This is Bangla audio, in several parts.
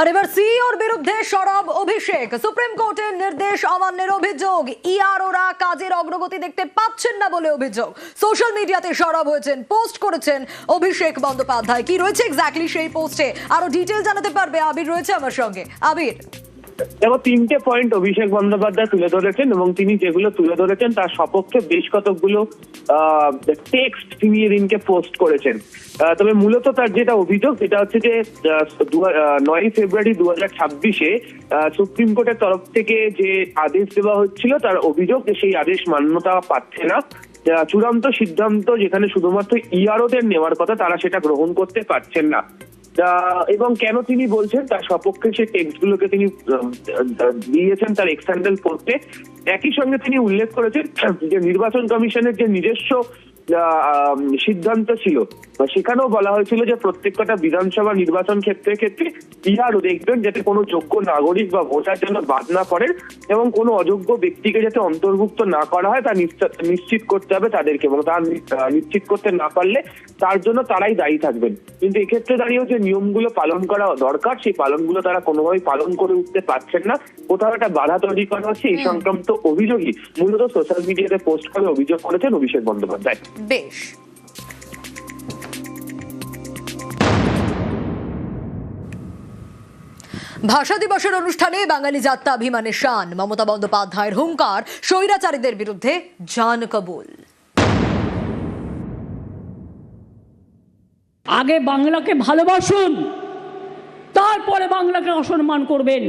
আর এবার সিইওর বিরুদ্ধে সরব অভিষেক। সুপ্রিম কোর্টের নির্দেশ অমান্যের অভিযোগ। ইআরওরা কাজের অগ্রগতি দেখতে পাচ্ছেন না বলে অভিযোগ। সোশ্যাল মিডিয়াতে সরব হয়েছেন, পোস্ট করেছেন অভিষেক বন্দ্যোপাধ্যায়। কি রয়েছে এক্স্যাক্টলি সেই পোস্টে? আরও ডিটেল জানাতে পারবে আবির রয়েছে আমার সঙ্গে। আবির। দেখো, তিনটে পয়েন্ট অভিষেক বন্দ্যোপাধ্যায় তুলে ধরেছেন এবং তিনি যেগুলো তুলে ধরেছেন, তার সপক্ষে বেশ কতকগুলো টেক্সট তিনি এদিনকে পোস্ট করেছেন। তবে মূলত তার যেটা অভিযোগ, সেটা হচ্ছে যে নয় ফেব্রুয়ারি দু হাজার ছাব্বিশে সুপ্রিম কোর্টের তরফ থেকে যে আদেশ দেওয়া হচ্ছিল, তার অভিযোগ যে সেই আদেশ মান্যতা পাচ্ছে না। চূড়ান্ত সিদ্ধান্ত যেখানে শুধুমাত্র ইআরওদের নেওয়ার কথা, তারা সেটা গ্রহণ করতে পারছেন না। এবং কেন তিনি বলছেন, তার সপক্ষে সেই টেক্সট গুলোকে তিনি দিয়েছেন তার এক্সটার্নাল পড়তে একই সঙ্গে তিনি উল্লেখ করেছেন যে নির্বাচন কমিশনের যে নিজস্ব সিদ্ধান্ত ছিল সেখানেও বলা হয়েছিল যে প্রত্যেকটা বিধানসভা নির্বাচন ক্ষেত্রে ক্ষেত্রে ইহারও দেখবেন যাতে কোনো যোগ্য নাগরিক বা ভোটার যেন বাদ না পড়েন এবং কোনো অযোগ্য ব্যক্তিকে যাতে অন্তর্ভুক্ত না করা হয় তা নিশ্চ- নিশ্চিত করতে হবে তাদেরকে এবং তা নিশ্চিত করতে না পারলে তার জন্য তারাই দায়ী থাকবেন। কিন্তু এক্ষেত্রে দাঁড়িয়েও যে নিয়মগুলো পালন করা দরকার সেই পালনগুলো তারা কোনোভাবেই পালন করে উঠতে পারছেন না। কোথাও একটা বাধা তৈরি করা হচ্ছে। এই সংক্রান্ত অভিযোগই মূলত সোশ্যাল মিডিয়াতে পোস্ট করে অভিযোগ করেছেন অভিষেক বন্দ্যোপাধ্যায়। বেশ। ভাষা দিবসের অনুষ্ঠানে বাঙালি যাত্রা অভিমানের শান। মমতা বন্দ্যোপাধ্যায়ের হুঙ্কার, স্বৈরাচারীদের বিরুদ্ধে জান কবুল। আগে বাংলাকে ভালোবাসুন, তারপরে বাংলাকে অসম্মান করবেন।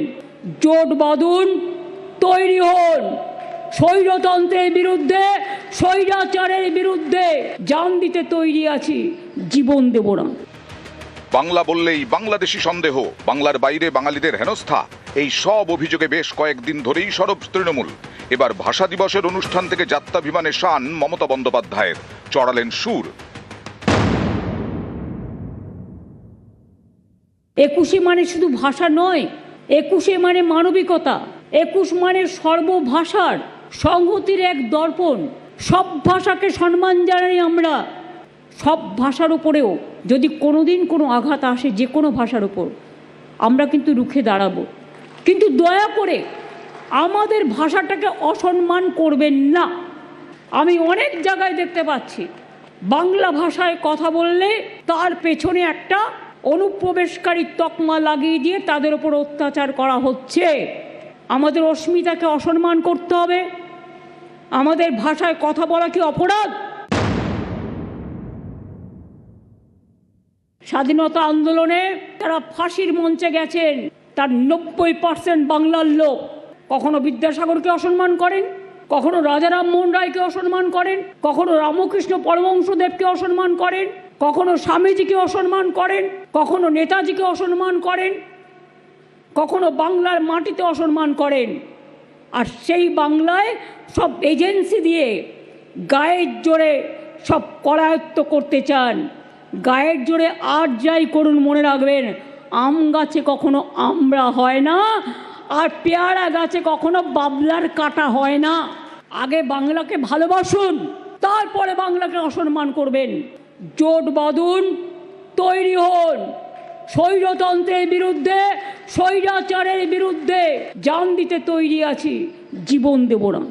জোট বাঁধুন, তৈরি হন। স্বৈরতন্ত্রের বিরুদ্ধে, স্বৈরাচারের বিরুদ্ধে জান দিতে তৈরি আছি, জীবন দেব না। বাংলা বললেই বাংলাদেশি সন্দেহ, বাংলার বাইরে বাঙালিদের হেনস্থা। এই সব অভিযোগে বেশ কয়েকদিন ধরেই সরব তৃণমূল। এবার ভাষা দিবসের অনুষ্ঠান থেকে যাত্রাভিমানে শান মমতা বন্দ্যোপাধ্যায়ের। চড়ালেন সুর। একুশে মানে শুধু ভাষা নয়, একুশে মানে মানবিকতা, একুশ মানে সর্বভাষার সংহতির এক দর্পণ। সব ভাষাকে সম্মান জানাই আমরা। সব ভাষার উপরেও যদি কোনো দিন কোনো আঘাত আসে যে কোনো ভাষার উপর, আমরা কিন্তু রুখে দাঁড়াবো। কিন্তু দয়া করে আমাদের ভাষাটাকে অসম্মান করবেন না। আমি অনেক জায়গায় দেখতে পাচ্ছি, বাংলা ভাষায় কথা বললে তার পেছনে একটা অনুপ্রবেশকারী তকমা লাগিয়ে দিয়ে তাদের ওপর অত্যাচার করা হচ্ছে। আমাদের অস্মিতাকে অসম্মান করতে হবে। আমাদের ভাষায় কথা বলা কি অপরাধ? স্বাধীনতা আন্দোলনে তারা ফাঁসির মঞ্চে গেছেন। তার নব্বই পার্সেন্ট বাংলার লোক। কখনো বিদ্যাসাগরকে অসম্মান করেন, কখনো রাজা রামমোহন রায়কে অসম্মান করেন, কখনো রামকৃষ্ণ পরমংশদেবকে অসম্মান করেন, কখনো স্বামীজিকে অসম্মান করেন, কখনো নেতাজিকে অসম্মান করেন, কখনো বাংলার মাটিতে অসম্মান করেন। আর সেই বাংলায় সব এজেন্সি দিয়ে গায়ের জোরে সব করায়ত্ত করতে চান। গায়ের জোরে আর যাই করুন মনে রাখবেন, আম গাছে কখনো আমরা হয় না, আর পেয়ারা গাছে কখনো বাবলার কাটা হয় না। আগে বাংলাকে ভালোবাসুন, তারপরে বাংলাকে অসম্মান করবেন। জোট বাঁধুন, তৈরি হন। স্বৈরতন্ত্রের বিরুদ্ধে, স্বৈরাচারের বিরুদ্ধে জান দিতে তৈরি আছি, জীবন দেব না।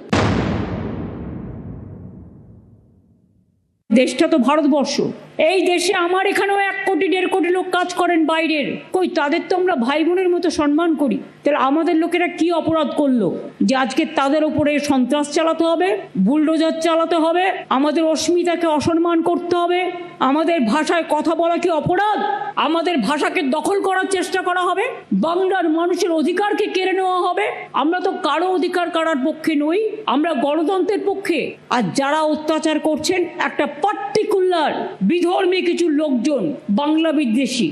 দেশটা তো ভারতবর্ষ। এই দেশে আমার এখানেও এক কোটি, দেড় কোটি লোক কাজ করেন বাইরের। কই, তাদের তো আমরা ভাই বোনের মতো সম্মান করি। তাহলে আমাদের লোকেরা কি অপরাধ করল? যে আজকে তাদের উপরে সন্ত্রাস চালাতে হবে, বুলডোজার চালাতে হবে, আমাদের অস্মিতাকে অসম্মান করতে হবে, আমাদের ভাষায় কথা বলা কি অপরাধ? আমাদের ভাষাকে দখল করার চেষ্টা করা হবে, বাংলার মানুষের অধিকারকে কেড়ে নেওয়া হবে। আমরা তো কারও অধিকার কারার পক্ষে নই, আমরা গণতন্ত্রের পক্ষে। আর যারা অত্যাচার করছেন, একটা পার্টিকুলার বিধর্মী কিছু লোকজন বাংলা বিদ্বেষী।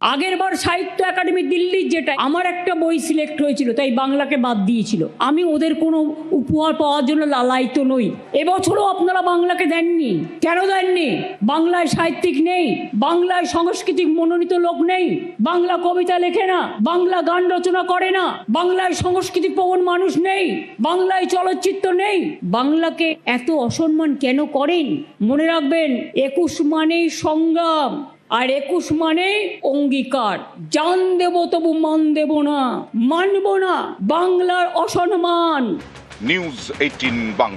আগের বার সাহিত্য একাডেমি দিল্লির যেটা আমার একটা বই সিলেক্ট হয়েছিল, তাই বাংলাকে বাদ দিয়েছিল। আমি ওদের কোনো উপহার পাওয়ার জন্য লালায়িত নই। এবছরও আপনারা বাংলাকে দেননি। কেন দেননি? বাংলায় সাহিত্যিক নেই, বাংলায় সাংস্কৃতিক মনোনীত লোক নেই, বাংলা কবিতা লেখে না, বাংলা গান রচনা করে না, বাংলায় সংস্কৃতি প্রবণ মানুষ নেই, বাংলায় চলচ্চিত্র নেই। বাংলাকে এত অসম্মান কেন করেন? মনে রাখবেন, একুশ মানেই সংগ্রাম। আর একুশ মানে অঙ্গীকার। জান দেব তবু মান দেব না, মানব না, বাংলার অসম্মান। News eighteen Bangla.